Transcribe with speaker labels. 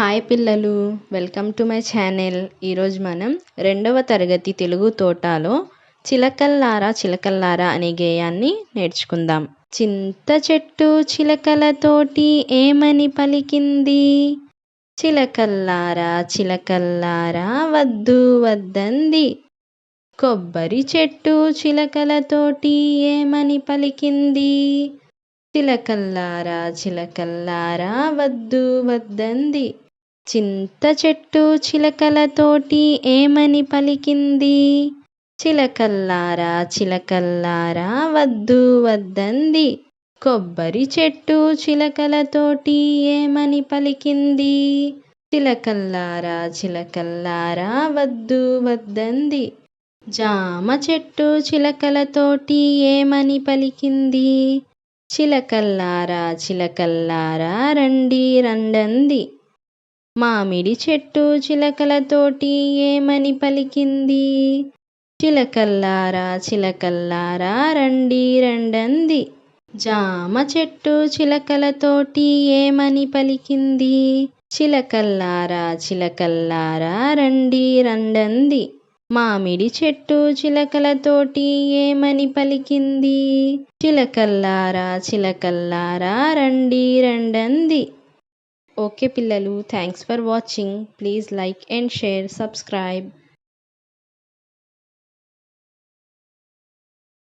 Speaker 1: Hi పిల్లలు welcome to my channel. ఈరోజు మనం రెండవ తరగతి తెలుగు తోటలో చిలకల్లారా చిలకల్లారా అనే గేయాన్ని నేర్చుకుందాం. చింత చెట్టు చిలకలతోటి ఏమని పలికింది? చిలకల్లారా చిలకల్లారా వద్దు వద్దంది. కొబ్బరి చెట్టు చిలకలతోటి ఏమని పలికింది? చిలకల్లారా చిలకల్లారా వద్దు వద్దంది. చింత చెట్టు చిలకలతోటి ఏమని పలికింది? చిలకల్లారా చిలకల్లారా వద్దు వద్దంది. కొబ్బరి చెట్టు చిలకలతోటి ఏమని పలికింది? చిలకల్లారా చిలకల్లారా వద్దు వద్దంది. జామ చెట్టు చిలకలతోటి ఏమని పలికింది? చిలకల్లారా చిలకల్లారా రండి రండంది. మామిడి చెట్టు చిలకలతోటి ఏమని పలికింది? చిలకల్లారా చిలకల్లారా రండి రండంది. జామ చెట్టు చిలకలతోటి ఏమని పలికింది? చిలకల్లారా చిలకల్లారా రండి రండంది. మామిడి చెట్టు చిలకలతోటి ఏమని పలికింది? చిలకల్లారా చిలకల్లారా రండి రండంది. ఓకే పిల్లలు thanks for watching please like and share subscribe